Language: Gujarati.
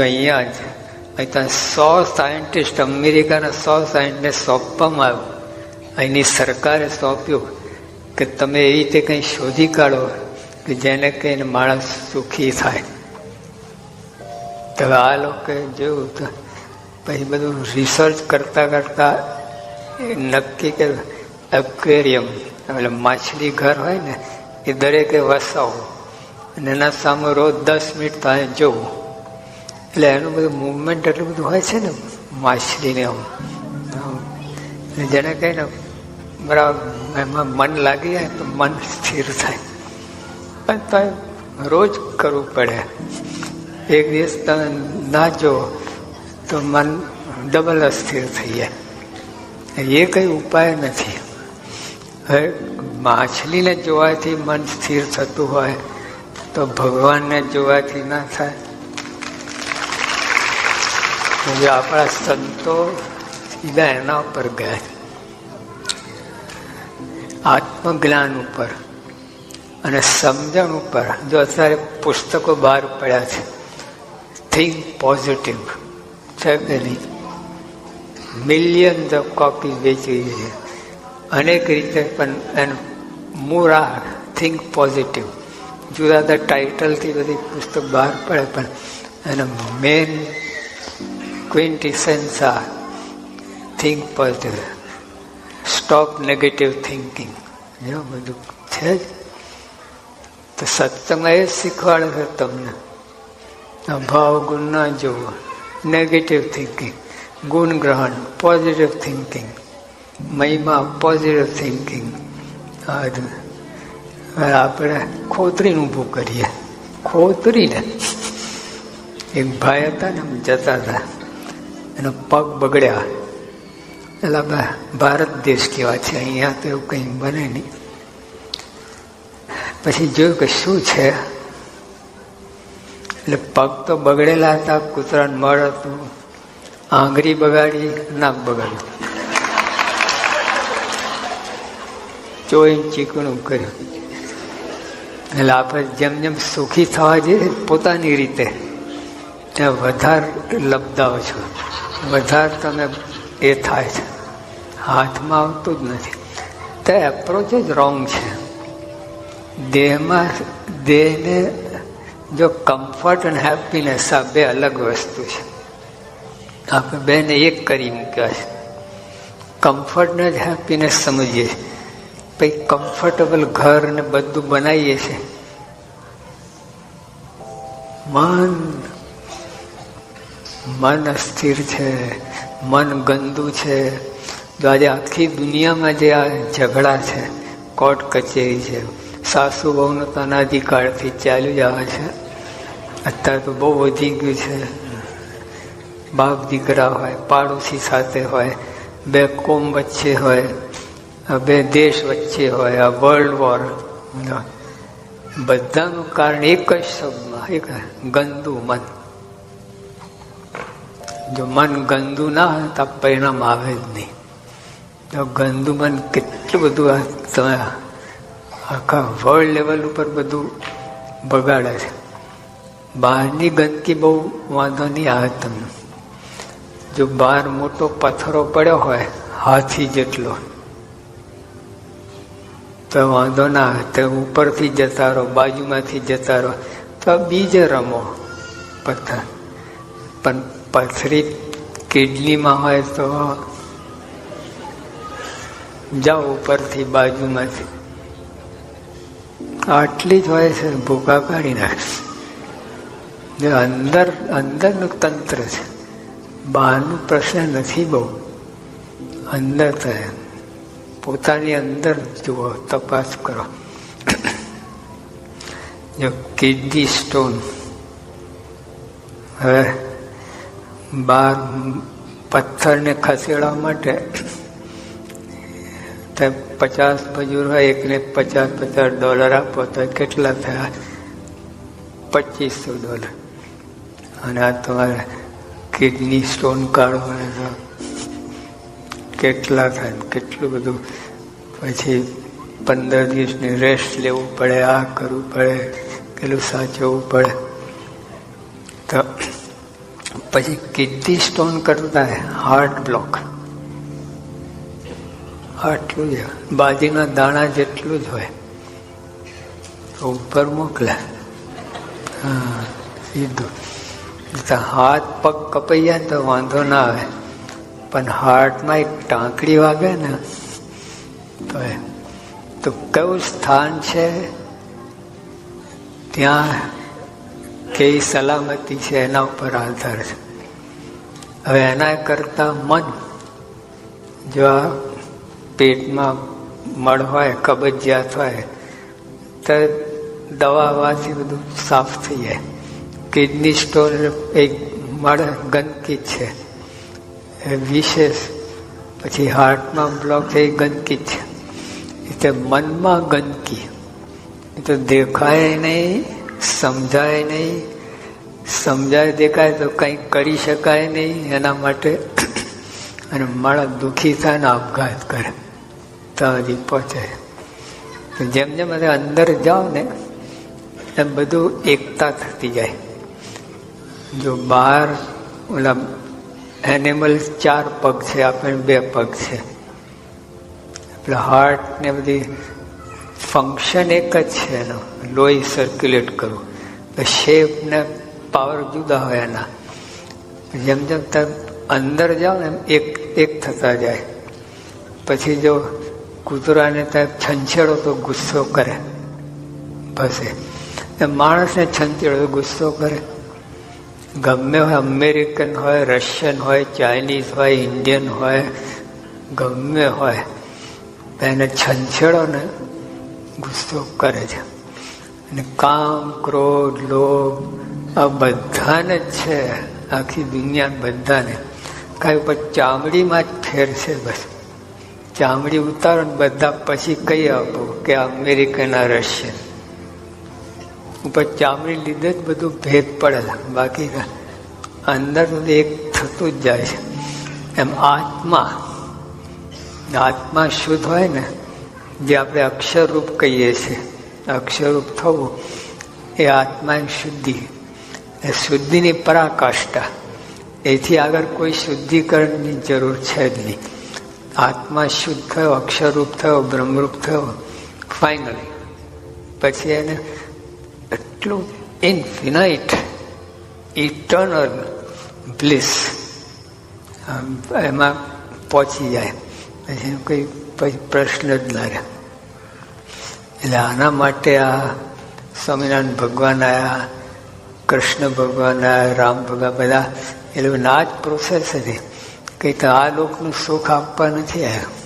અહીંયા જ. અહીં ત્યાં સો સાયન્ટિસ્ટ અમેરિકાના સો સાયન્ટિસ્ટ સોંપવામાં આવ્યું. અહીંની સરકારે સોંપ્યું કે તમે એવી રીતે કંઈ શોધી કાઢો કે જેને કહીને માણસ સુખી થાય. તો આ લોકોએ જોયું તો પછી બધું રિસર્ચ કરતા કરતા નક્કી કે એક્વેરિયમ એટલે માછલી ઘર હોય ને, એ દરેકે વસાવો. અને એના સામે રોજ દસ મિનિટ ત્યાં જવું. એટલે એનું બધું મુવમેન્ટ એટલું બધું હોય છે ને, માછલીને આમ. આમ. એટલે જેને કહીને, બરાબર, એમાં મન લાગી જાય તો મન સ્થિર થાય. પણ તો રોજ કરવું પડે. એક દિવસ તમે ના જો તો મન ડબલ અસ્થિર થઈ જાય. એ કઈ ઉપાય નથી. હવે માછલીને જોવાથી મન સ્થિર થતું હોય તો ભગવાનને જોવાથી ના થાય. હવે આપણા સંતો સીધા એના ઉપર ગયા. આત્મજ્ઞાન ઉપર અને સમજણ ઉપર. જો અત્યારે પુસ્તકો બહાર પડ્યા છે. થિંક પોઝિટિવ છે કે નહીં મિલિયન્સ ઓફ કોપી વેચી છે અનેક રીતે પણ એનું મૂળ થિંક પોઝિટિવ જુદા જુદા ટાઇટલથી બધી પુસ્તક બહાર પડે પણ એનો મેન ક્વિન્ટિસેન્સ આ think positive stop negative thinking એવું બધું છે જ તો સત્સંગમાં એ શીખવાડે છે તમને ભાવ ગુણ ના જોવો નેગેટિવ થિંકિંગ ગુણ ગ્રહણ પોઝિટિવ થિંકિંગ મહિમા પોઝિટિવ થિંકિંગ આપણે ખોતરીને ઊભું કરીએ ખોતરીને એક ભાઈ હતા ને અમે જતા હતા એનો પગ બગડ્યા. એટલે ભારત દેશ કેવા છે? અહીંયા તો એવું કંઈ બને નહીં. પછી જોયું કે શું છે? એટલે પગ તો બગડેલા હતા, કૂતરાને મળ હતું, આંગળી બગાડી, નાક બગાડ્યું. ચોઈ ચીકણું કર્યું. એટલે આપણે જેમ જેમ સુખી થવા જઈએ, પોતાની રીતે ત્યાં વધારે લબદાઓ છો. વધારે તમે એ થાય છે. હાથમાં આવતું જ નથી. તે એપ્રોચ જ રોંગ છે. દેહમાં, દેહને જો કમ્ફર્ટ અને હેપીનેસ આ બે અલગ વસ્તુ છે. આપણે બેને એક કરી મૂક્યા છે. કમ્ફર્ટને જ હેપીનેસ સમજીએ છીએ. પછી કમ્ફર્ટેબલ ઘર ને બધું બનાવીએ છીએ. મન મન અસ્થિર છે, મન ગંદુ છે. જો આજે આખી દુનિયામાં જે આ ઝઘડા છે, કોર્ટ કચેરી છે, સાસુ બહુનો તો અનાધિકાળથી ચાલ્યું જ આવે છે, અત્યારે તો બહુ વધી ગયું છે. બાપ દીકરા હોય, પાડોશી સાથે હોય, બે કોમ વચ્ચે હોય બે દેશ વચ્ચે હોય, આ વર્લ્ડ વોર બધાનું કારણ એક જ શબ્દમાં એક ગંદુ મન. જો મન ગંદુ ના હોય તો પરિણામ આવે જ નહીં. તો ગંદુ મન કેટલું બધું તમે આખા વર્લ્ડ લેવલ ઉપર બધું બગાડે છે. બહારની ગંદકી બહુ વાંધો નહીં આવે તમને. જો બહાર મોટો પથ્થરો પડ્યો હોય, હાથી જેટલો, તો વાંધો ના આવે. તો ઉપરથી જતા રહો, બાજુમાંથી જતા રહો. તો બીજે રમો પથ્થર. પણ પથરી કિડનીમાં હોય તો જાઓ ઉપરથી બાજુમાંથી. આટલી જ હોય છે ભૂકા કાઢી નાખે. જે અંદર, અંદરનું તંત્ર છે. બહારનું પ્રશ્ન નથી બહુ. અંદર થાય પોતાની અંદર જુઓ, તપાસ કરો. જો કિડની સ્ટોન, હવે બાર પથ્થરને ખસેડવા માટે તે પચાસ મજૂર હોય, એકને પચાસ પચાસ ડોલર આપો તો કેટલા થયા? પચીસો ડોલર. અને આ તમારે કિડની સ્ટોન તો કેટલા થાય? કેટલું બધું? પછી પંદર દિવસની રેસ્ટ લેવું પડે, આ કરવું પડે પેલું સાચવવું પડે. તો પછી કિડની સ્ટોન કરતા હાર્ટ બ્લોક આટલું જ બાજીના દાણા જેટલું જ હોય. ઉપર મોકલે. હા, સીધું. તો હાથ પગ કપાઈ જાય તો વાંધો ના આવે. પણ હાર્ટમાં એક ટાંકડી વાગે ને, તો એ, તો કયું સ્થાન છે? ત્યાં કેવી સલામતી છે? એના ઉપર આધાર છે. હવે એના કરતા મન જો આ પેટમાં મળ હોય, કબજિયાત હોય, તો દવાવાથી બધું સાફ થઈ જાય. કિડની સ્ટોન એક મળ ગંદકી છે. એ વિશેષ. પછી હાર્ટમાં બ્લોક એ ગંદકી છે. એટલે મનમાં ગંદકી. એ તો દેખાય નહીં, સમજાય નહીં સમજાય દેખાય તો કંઈ કરી શકાય નહીં એના માટે અને માણસ દુઃખી થાય ને આપઘાત કરે. તો હજી પહોંચે જેમ જેમ અંદર જાઓ ને, એમ બધું એકતા થતી જાય. જો બહાર ઓલા એનિમલ ચાર પગ છે આપણે બે પગ છે. એટલે હાર્ટ ને બધી ફંક્શન એક જ છે એનો. લોહી સર્ક્યુલેટ કરવું. શેપ ને પાવર જુદા હોય એના. જેમ જેમ તમે અંદર જાઓ ને એક એક થતા જાય. પછી જો કૂતરાને ત્યાં છંછેડો તો ગુસ્સો કરે. ભસે માણસને છંછેડો તો ગુસ્સો કરે. ગમે હોય અમેરિકન હોય, રશિયન હોય, ચાઇનીઝ હોય, ઇન્ડિયન હોય, ગમે હોય, એને છંછેડો ને ગુસ્સો કરે છે. અને કામ, ક્રોધ, લોભ આ બધાને જ છે, આખી દુનિયા બધાને. કાંઈ ઉપર ચામડીમાં જ ફેર છે બસ. ચામડી ઉતારો ને બધા પછી કહી આપો કે અમેરિકન આ રશિયન. ઉપર ચામડી લીધે જ બધું ભેદ પડે બાકી અંદર એક થતું જ જાય છે. એમ આત્મા આત્મા શુદ્ધ હોય ને, જે આપણે અક્ષરરૂપ કહીએ છીએ. અક્ષરરૂપ થવું એ આત્માની શુદ્ધિ. શુદ્ધિની પરાકાષ્ઠા. એથી આગળ કોઈ શુદ્ધિકરણની જરૂર છે જ નહીં. આત્મા શુદ્ધ થયો, અક્ષરરૂપ થયો, બ્રહ્મરૂપ થયો ફાઇનલી પછી એને એટલું ઇન્ફિનાઇટ ઇટર્નલ બ્લિસ એમાં પહોંચી જાય. પછી કોઈ પછી પ્રશ્ન જ ના રહે. એટલે આના માટે આ સ્વામિનારાયણ ભગવાન આવ્યા કૃષ્ણ ભગવાન, રામ ભગવાન બધા, એ લોકોના જ પ્રોસેસ હતી કે તો આ લોકનું સુખ આપવા નથી આવ્યા.